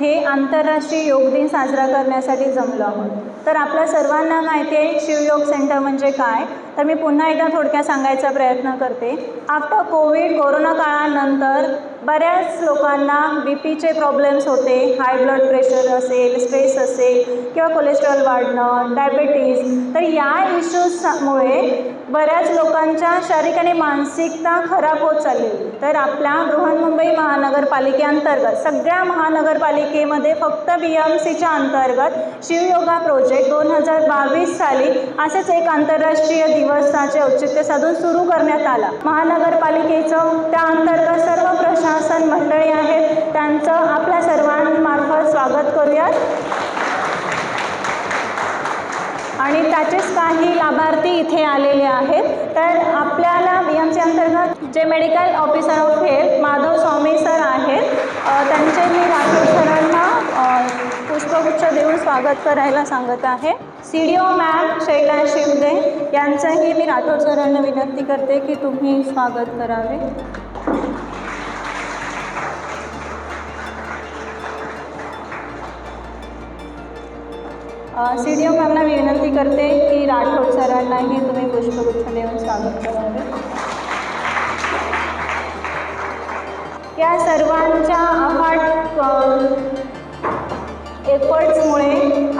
इथे आंतरराष्ट्रीय योग दिन साजरा करण्यासाठी जमलो आहोत. तर आपल्या सर्वांना माहिती आहे शिवयोग सेंटर म्हणजे काय? तर मी पुन्हा एकदा थोडक्यात सांगायचा प्रयत्न करते. आफ्टर कोविड कोरोना काळानंतर बऱ्याच लोकांना बी पीचे प्रॉब्लेम्स होते. हाय ब्लड प्रेशर असेल स्ट्रेस असेल किंवा कोलेस्ट्रॉल वाढणं डायबेटीज तर या इश्यूजमुळे बऱ्याच लोकांच्या शारीरिक आणि मानसिकता खराब होत चाललेली तर आपल्या बृहन्मुंबई महानगरपालिकेअंतर्गत सगळ्या महानगरपालिकेमध्ये फक्त बी एम सीच्या अंतर्गत शिवयोगा प्रोजेक्ट दोन हजार बावीस साली असेच एक आंतरराष्ट्रीय दिवसाचे औचित्य साधून सुरू करण्यात आला. महानगरपालिकेचं त्या अंतर्गत सर्व प्रशासन मंडळी आहेत त्यांचं आपल्या सर्वांमार्फत स्वागत करूयात. आणि त्याचेच काही लाभार्थी इथे आलेले आहेत. तर आपल्याला बी एम सी अंतर्गत जे medical officer of health Madhav Swami sir आहेत त्यांचे मी राठोड सरांना पुष्पगुच्छ देऊन स्वागत करायला सांगत आहे. C D O ma'am Shaila Shivde यांचंही मी राठोड सरांना विनंती करते की तुम्ही स्वागत करावे. सी डी ओ मॅमना मी विनंती करते की राठोड सरांनाही तुम्ही पुष्पगुच्छ देऊन स्वागत करावे या सर्वांच्या अफाट एफर्ट्समुळे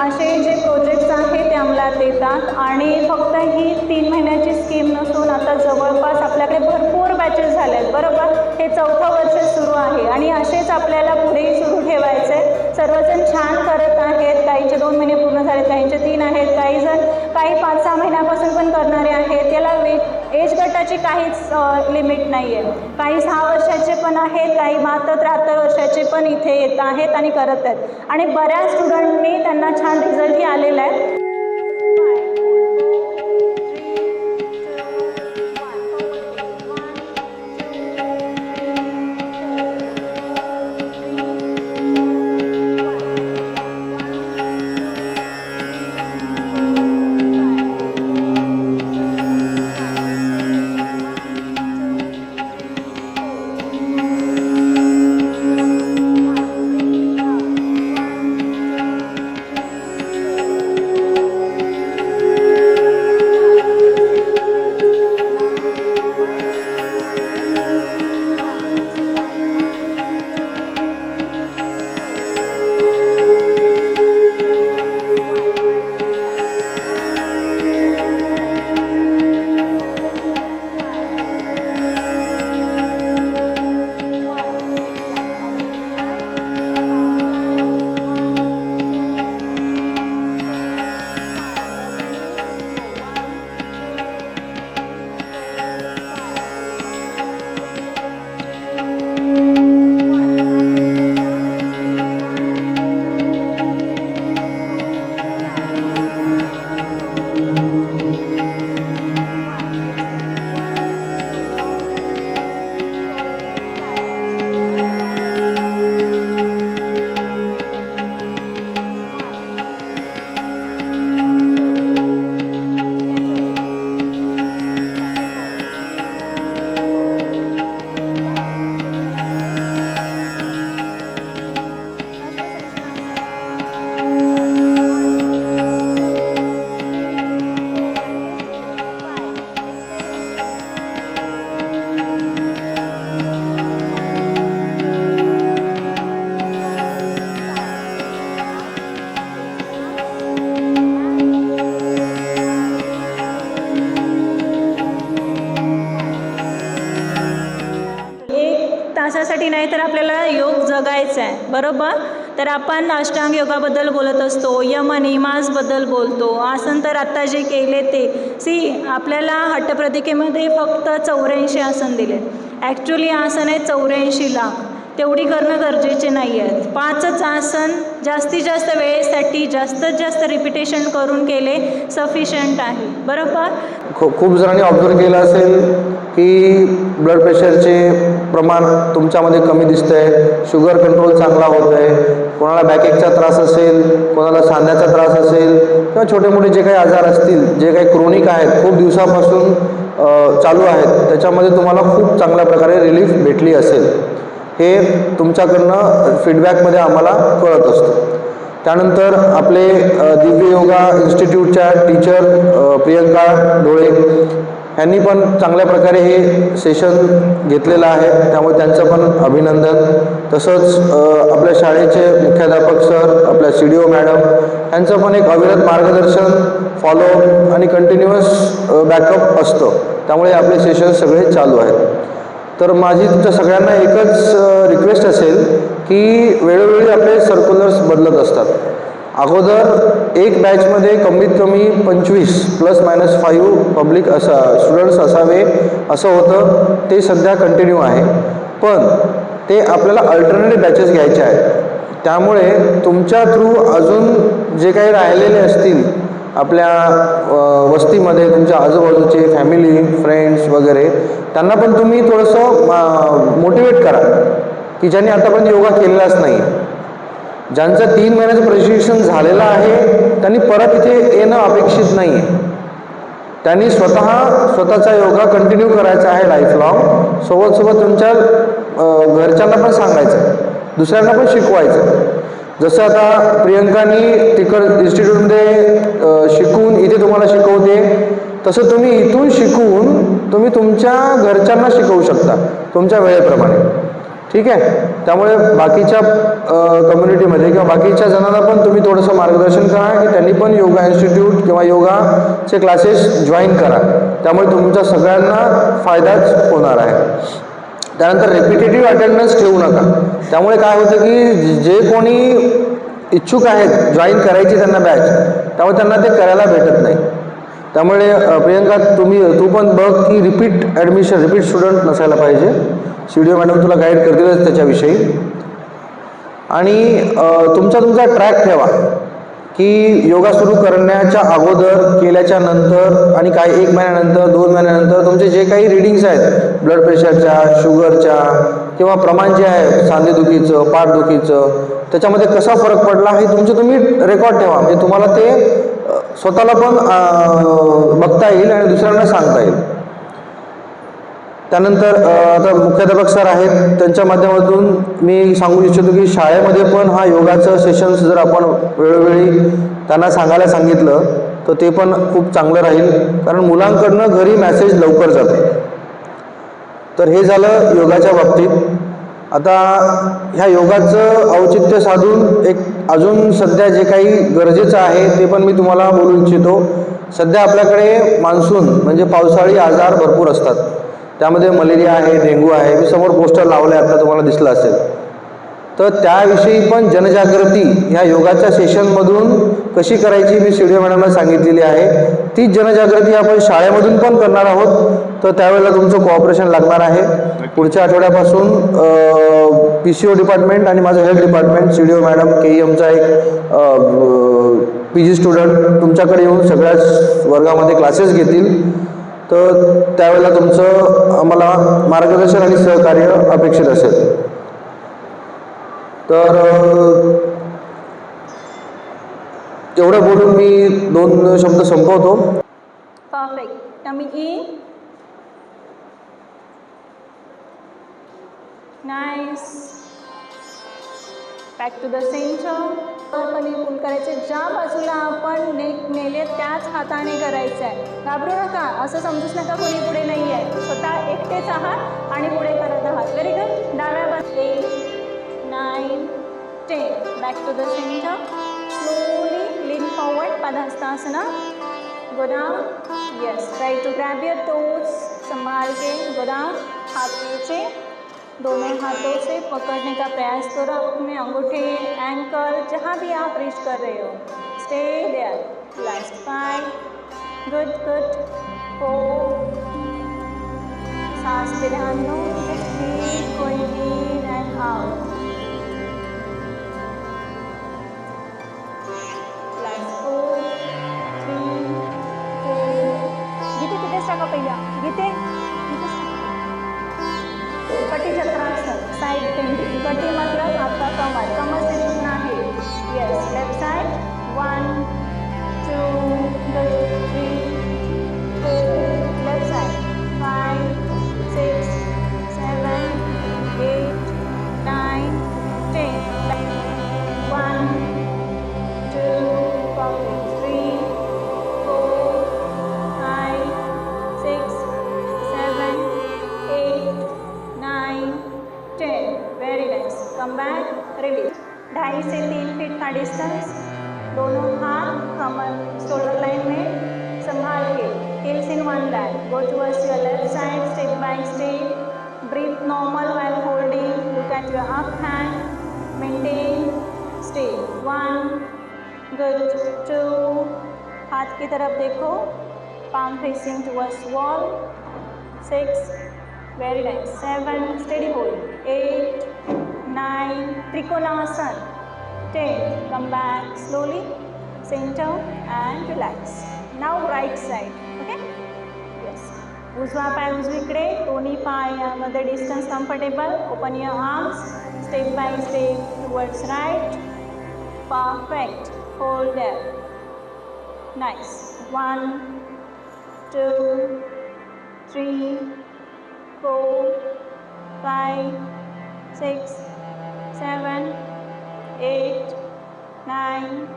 असे जे प्रोजेक्ट्स आहेत ते अंमलात येतात आणि फक्त ही तीन महिन्याची स्कीम नसून आता जवळपास आपल्याकडे भरपूर बॅचेस झाले आहेत बरोबर हे चौथं वर्ष सुरू आहे आणि असेच आपल्याला पुढेही सुरू ठेवायचे आहे. सर्वजण छान करत आहेत. काहींचे दोन महिने पूर्ण झाले. काहींचे तीन आहेत. काही जण काही पाच सहा महिन्यापासून पण करणारे आहेत. याला वे एज गटाची काहीच लिमिट नाही आहे काही सहा वर्षाचे पण आहेत. काही बहात्तर त्र्याहत्तर वर्षाचे पण इथे येत आहेत आणि करत आहेत. आणि बऱ्याच स्टुडंटनी त्यांना छान रिझल्टही आलेला आहे. एक नाही तर आपल्याला योग जगायचा आहे. बरोबर? तर आपण अष्टांग योगाबद्दल बोलत असतो यम नियमासबद्दल बोलतो आसन तर आत्ता जे केले ते. सी आपल्याला हट्टप्रतिकेमध्ये फक्त चौऱ्याऐंशी आसन दिले. ॲक्च्युली आसन आहे चौऱ्याऐंशी लाख. तेवढी करणं गरजेचे नाही आहेत. पाचच आसन जास्तीत जास्त वेळेसाठी जास्तीत जास्त रिपिटेशन करून केले सफिशियंट आहे. बरोबर? खूप खूप जणांनी ऑब्झर्व केलं असेल की ब्लड प्रेशरचे प्रमाण तुमच्यामध्ये कमी दिसतं आहे शुगर कंट्रोल चांगला होत आहे कोणाला बॅकेकचा त्रास असेल कोणाला सांध्याचा त्रास असेल किंवा छोटे मोठे जे काही आजार असतील जे काही क्रोनिक आहेत खूप दिवसापासून चालू आहेत त्याच्यामध्ये तुम्हाला खूप चांगल्या प्रकारे रिलीफ भेटली असेल. हे तुमच्याकडनं फीडबॅकमध्ये आम्हाला कळत असतं. त्यानंतर आपले दिव्य योगा इन्स्टिट्यूटच्या टीचर प्रियंका डोळे यांनी पण चांगल्या प्रकारे हे सेशन घेतलेलं आहे. त्यामुळे त्यांचं पण अभिनंदन. तसंच आपल्या शाळेचे मुख्याध्यापक सर आपल्या सी डी ओ मॅडम यांचं पण एक अविरत मार्गदर्शन फॉलो आणि कंटिन्युअस बॅकअप असतं. त्यामुळे आपले सेशन सगळे चालू आहेत. तर माझी तुमच्या सगळ्यांना एकच रिक्वेस्ट असेल की वेळोवेळी आपले सर्क्युलर्स बदलत असतात. अगोदर एक बॅचमध्ये कमीत कमी पंचवीस प्लस मायनस फाईव्ह पब्लिक असा स्टुडंट्स असावे असं होतं. ते सध्या कंटिन्यू आहे. पण ते आपल्याला अल्टरनेटिव्ह बॅचेस घ्यायचे आहेत. त्यामुळे तुमच्या थ्रू अजून जे काही राहिलेले असतील आपल्या वस्तीमध्ये तुमच्या आजूबाजूचे फॅमिली फ्रेंड्स वगैरे त्यांना पण तुम्ही थोडंसं मोटिवेट करा. की ज्यांनी आतापर्यंत योगा केलेलाच नाही. ज्यांचं तीन महिन्याचं प्रशिक्षण झालेलं आहे त्यांनी परत इथे येणं अपेक्षित नाही आहे त्यांनी स्वतः स्वतःचा योगा कंटिन्यू करायचा आहे लाईफ लॉंग सोबत सोबत तुमच्या घरच्यांना पण सांगायचं. दुसऱ्यांना पण शिकवायचं. जसं आता प्रियंकानी तिकड इन्स्टिट्यूटमध्ये शिकून इथे तुम्हाला शिकवते तसं तुम्ही इथून शिकून तुम्ही तुमच्या घरच्यांना शिकवू शकता तुमच्या वेळेप्रमाणे. ठीक आहे? त्यामुळे बाकीच्या कम्युनिटीमध्ये किंवा बाकीच्या जणांना पण तुम्ही थोडंसं मार्गदर्शन करा की त्यांनी पण योगा इन्स्टिट्यूट किंवा योगाचे क्लासेस जॉईन करा. त्यामुळे तुमच्या सगळ्यांना फायदाच होणार आहे. त्यानंतर रेपिटेटिव्ह अटेंडन्स ठेवू नका. त्यामुळे काय होतं की जे कोणी इच्छुक आहेत जॉईन करायची त्यांना बॅच त्यामुळे त्यांना ते करायला भेटत नाही. त्यामुळे प्रियंका तुम्ही तू पण बघ की रिपीट ॲडमिशन रिपीट स्टुडंट नसायला पाहिजे. सी डी ओ मॅडम तुला गाईड करतीलच त्याच्याविषयी. आणि तुमचा तुमचा ट्रॅक ठेवा की योगा सुरू करण्याच्या अगोदर केल्याच्यानंतर आणि काही एक महिन्यानंतर दोन महिन्यानंतर तुमचे जे काही रिडिंग्स आहेत ब्लड प्रेशरच्या शुगरच्या किंवा प्रमाण जे आहे सांधेदुखीचं पाठदुखीचं त्याच्यामध्ये कसा फरक पडला हे तुमचे तुम्ही रेकॉर्ड ठेवा. म्हणजे तुम्हाला ते स्वतःला पण बघता येईल आणि दुसऱ्यांना सांगता येईल. त्यानंतर आता मुख्याध्यापक सर आहेत त्यांच्या माध्यमातून मी सांगू इच्छितो की शाळेमध्ये पण हा योगाचं सेशन्स जर आपण वेळोवेळी त्यांना सांगायला सांगितलं तर ते पण खूप चांगलं राहील. कारण मुलांकडनं घरी मेसेज लवकर जातो. तर हे झालं योगाच्या बाबतीत. आता ह्या योगाचं औचित्य साधून एक अजून सध्या जे काही गरजेचं आहे ते पण मी तुम्हाला बोलू इच्छितो. सध्या आपल्याकडे मान्सून म्हणजे पावसाळी आजार भरपूर असतात. त्यामध्ये मलेरिया आहे डेंग्यू आहे मी समोर पोस्टर लावलं आहे आता तुम्हाला दिसलं असेल. तर त्याविषयी पण जनजागृती ह्या योगाच्या सेशनमधून कशी करायची मी सीडीओ मॅडमला सांगितलेली आहे. तीच जनजागृती आपण शाळेमधून पण करणार आहोत. तर त्यावेळेला तुमचं कोऑपरेशन लागणार आहे. पुढच्या आठवड्यापासून पी सी ओ डिपार्टमेंट आणि माझं health department C D O madam K E एमचा एक पी जी स्टुडंट तुमच्याकडे येऊन सगळ्याच वर्गामध्ये क्लासेस घेतील. तर त्यावेळेला तुमचं आम्हाला मार्गदर्शन आणि सहकार्य अपेक्षित असेल तर एवढं बोलून मी दोन शब्द संपवतो Perfect. Tummy in. E. Nice. Back to the center. आपण पुल करायचे. ज्या बाजूला आपण नेक नेले त्याच हाताने करायचं आहे. घाबरू नका असं समजूच नका कोणी पुढे नाही आहे स्वतः एकटेच आहात आणि पुढे करत आहात. व्हेरी गुड डाव्या बाजू eight nine ten back to the centre slowly lean forward Padahastasana Go down. Try to grab your toes toes. संभाल के go down. नीचे दोनों हाथों से पकड़ने का प्रयास करो, अपने अंगूठे एंकल जहाँ भी आप रीच कर रहे हो। Stay there last five good good सांस पे ध्यान दो। Out. Last four three four गीते कटी चक्रासन साइड पेंडिंग कटी मतलब आपका कमर कमर से झुकना है yes left side one two three distance दोनों हाथ कमर शोल्डर लाइन में संभाल के heels in one leg go towards your left side step by step breathe normal well holding look at your up hand maintain step one good two हाथ की तरफ़ देखो. Palm facing towards wall six very nice seven steady hold eight nine Trikonasana tail, come back slowly, center, and relax. Now right side, okay? Yes. Uzva pie uzvikre, tony pie, another distance comfortable. Open your arms, step by step towards right. Perfect. Hold there. Nice. One, two, three, four, five, six, seven, 8, 9,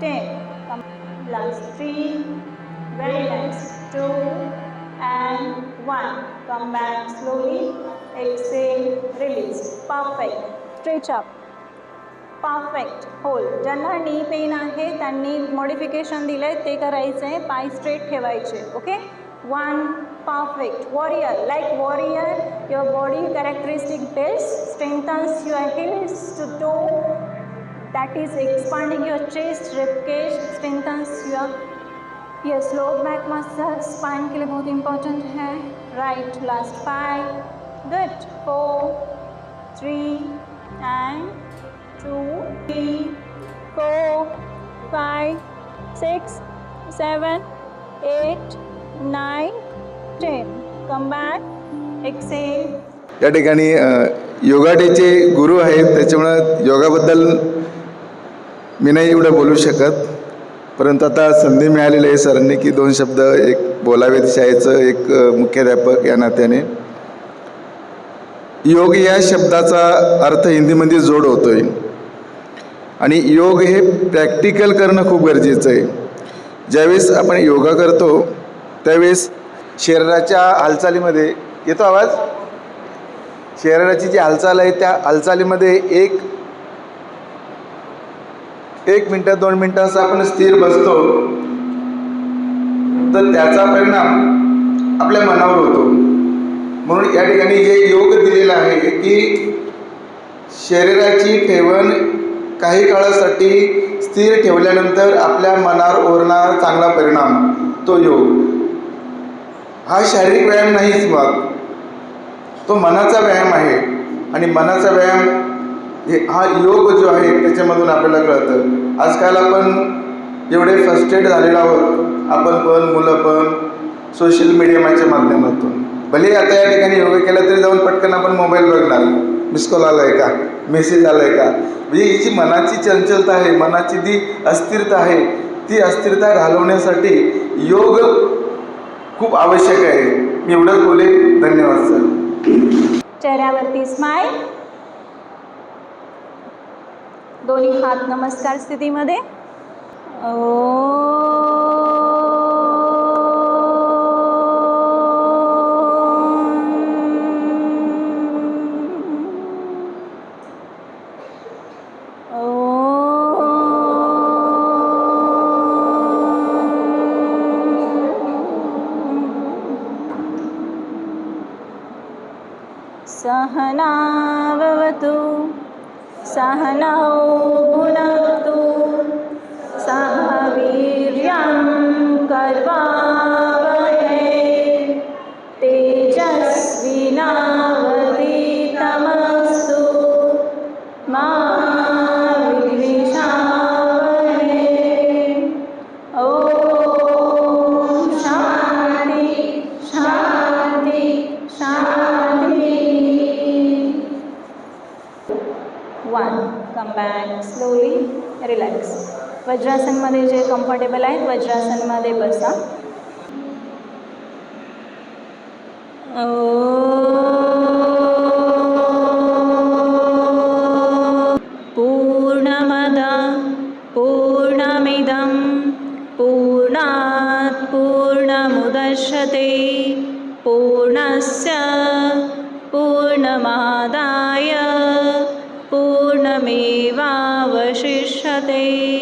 10. Come, last 3, very nice, 2 and 1. Come back slowly, exhale, release. Perfect. Stretch up. Perfect hold ज्यांना knee pen आहे त्यांनी modification दिलं आहे ते करायचं आहे पाय straight ठेवायचे okay one perfect warrior like warrior your body characteristic bells strengthens your heels to toe that is expanding your chest rib cage strengthens your yes low back muscle spine के लिए बहुत important है right last five good four three and two three four five six seven eight nine ten come back exhale या ठिकाणी अ, योगा डेचे गुरु आहेत त्याच्यामुळं योगाबद्दल मी नाही एवढं बोलू शकत परंतु आता संधी मिळालेली आहे सरांनी की दोन शब्द एक बोलावेत शाळेचं एक मुख्याध्यापक या नात्याने. योग या शब्दाचा अर्थ हिंदीमध्ये जोड होतोय. आणि योग हे प्रॅक्टिकल करणं खूप गरजेचं आहे. ज्यावेळेस आपण योगा करतो त्यावेळेस शरीराच्या हालचालीमध्ये येतो आवाज? शरीराची जी हालचाल आहे त्या हालचालीमध्ये एक एक मिनटं दोन मिनटं असं आपण स्थिर बसतो. तर त्याचा परिणाम आपल्या मनावर होतो. म्हणून या ठिकाणी जे योग दिलेलं आहे की शरीराची ठेवण काही काळासाठी स्थिर ठेवल्यानंतर आपल्या मनावर ओरणार चांगला परिणाम तो योग. हा शारीरिक व्यायाम नाहीच मग. तो मनाचा व्यायाम आहे. आणि मनाचा व्यायाम हे हा योग जो आहे त्याच्यामधून आपल्याला कळतं. आजकाल आपण एवढे फर्स्टेड झालेलो आहोत. आपण पण मुलं पण सोशल मीडियाच्या माध्यमातून. भले आता या ठिकाणी योग केला तरी जाऊन पटकन आपण मोबाईल बघणार. मिस कॉल आला आहे का? मेसेज आला आहे का? म्हणजे ही जी मनाची चंचलता आहे मनाची जी अस्थिरता आहे ती अस्थिरता घालवण्यासाठी योग खूप आवश्यक आहे. मी एवढंच बोले धन्यवाद सर चेहऱ्यावरती स्माईल दोन्ही हात नमस्कार स्थितीमध्ये सहनावतु सहनौ भुनक्तु सह रिलॅक्स वज्रासनमध्ये जे कम्फर्टेबल आहेत वज्रासनमध्ये बसा. पूर्णमद पूर्णमिदं पूर्णात् पूर्णमुदश्यते पूर्णस्य पूर्णमादाय पूर्णमेवा Shate.